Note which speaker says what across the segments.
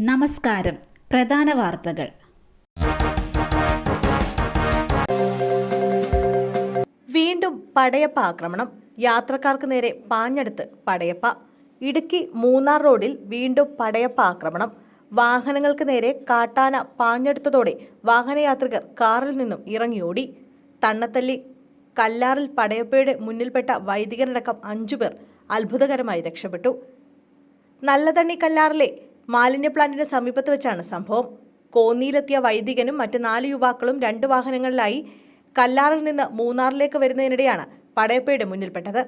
Speaker 1: നമസ്കാരം. പ്രധാന വാർത്തകൾ.
Speaker 2: വീണ്ടും പടയപ്പ ആക്രമണം. യാത്രക്കാർക്ക് നേരെ പാഞ്ഞെടുത്ത് പടയപ്പ. ഇടുക്കി മൂന്നാർ റോഡിൽ വീണ്ടും പടയപ്പ ആക്രമണം. വാഹനങ്ങൾക്ക് നേരെ കാട്ടാന പാഞ്ഞെടുത്തതോടെ വാഹനയാത്രികർ കാറിൽ നിന്നും ഇറങ്ങിയോടി. തണ്ണത്തല്ലി കല്ലാറിൽ പടയപ്പയുടെ മുന്നിൽപ്പെട്ട വൈദികരടക്കം അഞ്ചുപേർ അത്ഭുതകരമായി രക്ഷപ്പെട്ടു. നല്ലതണ്ണി കല്ലാറിലെ മാലിന്യ പ്ലാന്റിന് സമീപത്ത് വെച്ചാണ് സംഭവം. കോന്നിയിലെത്തിയ വൈദികനും മറ്റ് നാല് യുവാക്കളും രണ്ട് വാഹനങ്ങളിലായി കല്ലാറിൽ നിന്ന് മൂന്നാറിലേക്ക് വരുന്നതിനിടെയാണ് പടയപ്പയുടെ മുന്നിൽപ്പെട്ടത്.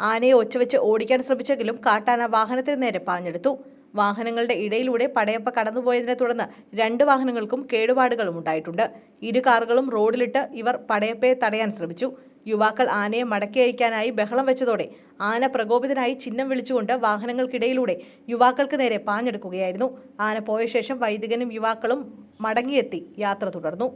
Speaker 2: ആനയെ ഒച്ചവെച്ച് ഓടിക്കാൻ ശ്രമിച്ചെങ്കിലും കാട്ടാന വാഹനത്തിന് നേരെ പാഞ്ഞെടുത്തു. വാഹനങ്ങളുടെ ഇടയിലൂടെ പടയപ്പ കടന്നുപോയതിനെ തുടർന്ന് രണ്ട് വാഹനങ്ങൾക്കും കേടുപാടുകളും ഉണ്ടായിട്ടുണ്ട് ഇരു കാറുകളും റോഡിലിട്ട് ഇവർ പടയപ്പയെ തടയാൻ ശ്രമിച്ചു. യുവാക്കൾ ആനയെ മടക്കി അയക്കാനായി ബഹളം വെച്ചതോടെ ആന പ്രകോപിതനായി ചിഹ്നം വിളിച്ചുകൊണ്ട് വാഹനങ്ങൾക്കിടയിലൂടെ യുവാക്കൾക്ക് നേരെ പാഞ്ഞെടുക്കുകയായിരുന്നു. ആന പോയ ശേഷം വൈദികനും യുവാക്കളും മടങ്ങിയെത്തി. യാത്ര തുടർന്നു.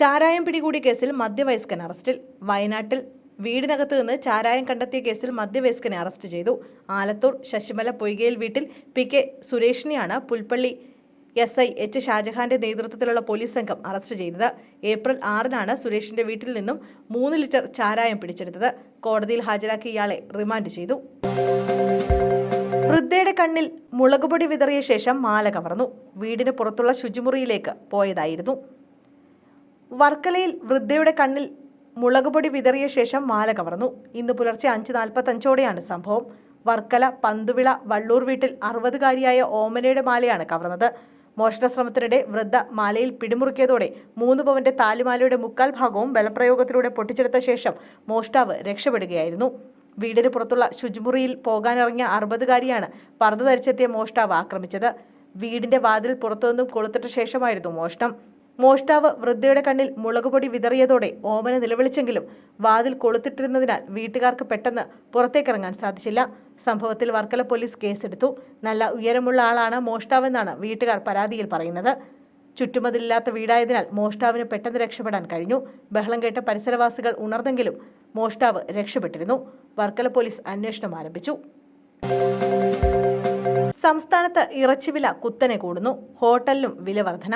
Speaker 2: ചാരായം പിടികൂടിയ കേസിൽ മധ്യവയസ്കൻ അറസ്റ്റിൽ. വയനാട്ടിൽ വീടിനകത്ത് നിന്ന് ചാരായം കണ്ടെത്തിയ കേസിൽ മധ്യവയസ്കനെ അറസ്റ്റ് ചെയ്തു. ആലത്തൂർ ശശിമല പൊയ്കയിൽ വീട്ടിൽ പി കെ സുരേഷിനെയാണ് പുൽപ്പള്ളി എസ് ഐ എച്ച് ഷാജഹാന്റെ നേതൃത്വത്തിലുള്ള പോലീസ് സംഘം അറസ്റ്റ് ചെയ്തത്. ഏപ്രിൽ ആറിനാണ് സുരേഷിന്റെ വീട്ടിൽ നിന്നും മൂന്ന് ലിറ്റർ ചാരായം പിടിച്ചെടുത്തത്. കോടതിയിൽ ഹാജരാക്കി ഇയാളെ റിമാൻഡ് ചെയ്തു. വൃദ്ധയുടെ കണ്ണിൽ മുളകുപൊടി വിതറിയ ശേഷം മാല കവർന്നു. വീടിന് പുറത്തുള്ള ശുചിമുറിയിലേക്ക് പോയതായിരുന്നു. വർക്കലയിൽ വൃദ്ധയുടെ കണ്ണിൽ മുളകുപൊടി വിതറിയ ശേഷം മാല കവർന്നു. ഇന്ന് പുലർച്ചെ അഞ്ച് നാൽപ്പത്തഞ്ചോടെയാണ് സംഭവം. വർക്കല പന്തുവിള വള്ളൂർ വീട്ടിൽ അറുപതുകാരിയായ ഓമനയുടെ മാലയാണ് കവർന്നത്. മോഷണ ശ്രമത്തിനിടെ വൃദ്ധ മാലയിൽ പിടിമുറുക്കിയതോടെ മൂന്ന് പവന്റെ താലിമാലയുടെ മുക്കാൽ ഭാഗവും ബലപ്രയോഗത്തിലൂടെ പൊട്ടിച്ചെടുത്ത ശേഷം മോഷ്ടാവ് രക്ഷപ്പെടുകയായിരുന്നു. വീടിന് പുറത്തുള്ള ശുചിമുറിയിൽ പോകാനിറങ്ങിയ അറുപതുകാരിയാണ് പർദ്ദ ധരിച്ചെത്തിയ മോഷ്ടാവ് ആക്രമിച്ചത്. വീടിന്റെ വാതിൽ പുറത്തുനിന്നും കൊളുത്തിട്ട ശേഷമായിരുന്നു മോഷണം. മോഷ്ടാവ് വൃദ്ധയുടെ കണ്ണിൽ മുളകുപൊടി വിതറിയതോടെ ഓമന നിലവിളിച്ചെങ്കിലും വാതിൽ കൊളുത്തിട്ടിരുന്നതിനാൽ വീട്ടുകാർക്ക് പെട്ടെന്ന് പുറത്തേക്കിറങ്ങാൻ സാധിച്ചില്ല. സംഭവത്തിൽ വർക്കല പോലീസ് കേസെടുത്തു. നല്ല ഉയരമുള്ള ആളാണ് മോഷ്ടാവെന്നാണ് വീട്ടുകാർ പരാതിയിൽ പറയുന്നത്. ചുറ്റുമതിലില്ലാത്ത വീടായതിനാൽ മോഷ്ടാവിന് പെട്ടെന്ന് രക്ഷപ്പെടാൻ കഴിഞ്ഞു. ബഹളം കേട്ട പരിസരവാസികൾ ഉണർന്നെങ്കിലും മോഷ്ടാവ് രക്ഷപ്പെട്ടിരുന്നു. വർക്കല പോലീസ് അന്വേഷണം ആരംഭിച്ചു. സംസ്ഥാനത്ത് ഇറച്ചിവില കുത്തനെ കൂടുന്നു. ഹോട്ടലിലും വില വർധന.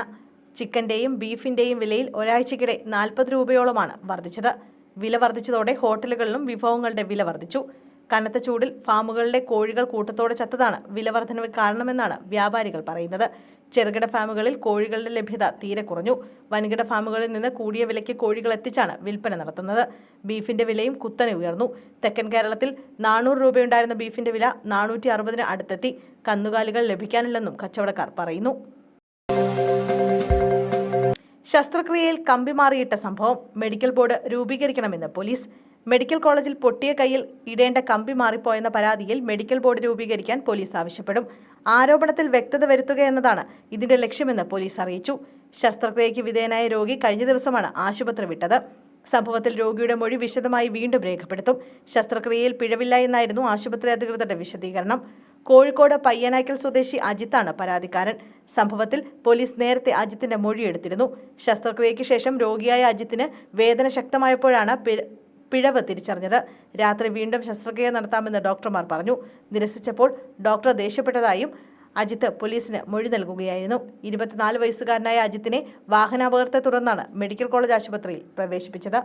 Speaker 2: ചിക്കന്റെയും ബീഫിന്റെയും വിലയിൽ ഒരാഴ്ചക്കിടെ നാൽപ്പത് രൂപയോളമാണ് വർദ്ധിച്ചത്. വില വർദ്ധിച്ചതോടെ ഹോട്ടലുകളിലും വിഭവങ്ങളുടെ വില വർദ്ധിച്ചു. കനത്ത ചൂടിൽ ഫാമുകളിലെ കോഴികൾ കൂട്ടത്തോടെ ചത്തതാണ് വിലവർധനവ് കാരണമെന്നാണ് വ്യാപാരികൾ പറയുന്നത്. ചെറുകിട ഫാമുകളിൽ കോഴികളുടെ ലഭ്യത തീരെ കുറഞ്ഞു. വൻകിട ഫാമുകളിൽ നിന്ന് കൂടിയ വിലയ്ക്ക് കോഴികൾ എത്തിച്ചാണ് വിൽപ്പന നടത്തുന്നത്. ബീഫിന്റെ വിലയും കുത്തനെ ഉയർന്നു. തെക്കൻ കേരളത്തിൽ നാനൂറ് രൂപയുണ്ടായിരുന്ന ബീഫിന്റെ വില നാനൂറ്റി അറുപതിന് അടുത്തെത്തി. കന്നുകാലികൾ ലഭിക്കാനില്ലെന്നും കച്ചവടക്കാർ പറയുന്നു. ശസ്ത്രക്രിയയിൽ കമ്പി മാറിയിട്ട സംഭവം മെഡിക്കൽ ബോർഡ് രൂപീകരിക്കണമെന്ന് പോലീസ്. മെഡിക്കൽ കോളേജിൽ പൊട്ടിയ കയ്യിൽ ഇടേണ്ട കമ്പി മാറിപ്പോയെന്ന പരാതിയിൽ മെഡിക്കൽ ബോർഡ് രൂപീകരിക്കാൻ പോലീസ് ആവശ്യപ്പെടും. ആരോപണത്തിൽ വ്യക്തത വരുത്തുക എന്നതാണ് ഇതിന്റെ ലക്ഷ്യമെന്ന് പോലീസ് അറിയിച്ചു. ശസ്ത്രക്രിയയ്ക്ക് വിധേയനായ രോഗി കഴിഞ്ഞ ദിവസമാണ് ആശുപത്രി വിട്ടത്. സംഭവത്തിൽ രോഗിയുടെ മൊഴി വിശദമായി വീണ്ടും രേഖപ്പെടുത്തും. ശസ്ത്രക്രിയയിൽ പിഴവില്ല എന്നായിരുന്നു ആശുപത്രി അധികൃതരുടെ വിശദീകരണം. കോഴിക്കോട് പയ്യനായ്ക്കൽ സ്വദേശി അജിത്താണ് പരാതിക്കാരൻ. സംഭവത്തിൽ പോലീസ് നേരത്തെ അജിത്തിന്റെ മൊഴിയെടുത്തിരുന്നു ശസ്ത്രക്രിയയ്ക്ക് ശേഷം രോഗിയായ അജിത്തിന് വേദന ശക്തമായപ്പോഴാണ് പിഴവ് തിരിച്ചറിഞ്ഞത്. രാത്രി വീണ്ടും ശസ്ത്രക്രിയ നടത്താമെന്ന് ഡോക്ടർമാർ പറഞ്ഞു. നിരസിച്ചപ്പോൾ ഡോക്ടർ ദേഷ്യപ്പെട്ടതായും അജിത്ത് പോലീസിന് മൊഴി നൽകുകയായിരുന്നു. ഇരുപത്തിനാല് വയസ്സുകാരനായ അജിത്തിനെ വാഹനാപകടത്തെ തുടർന്നാണ് മെഡിക്കൽ കോളേജ് ആശുപത്രിയിൽ പ്രവേശിപ്പിച്ചത്.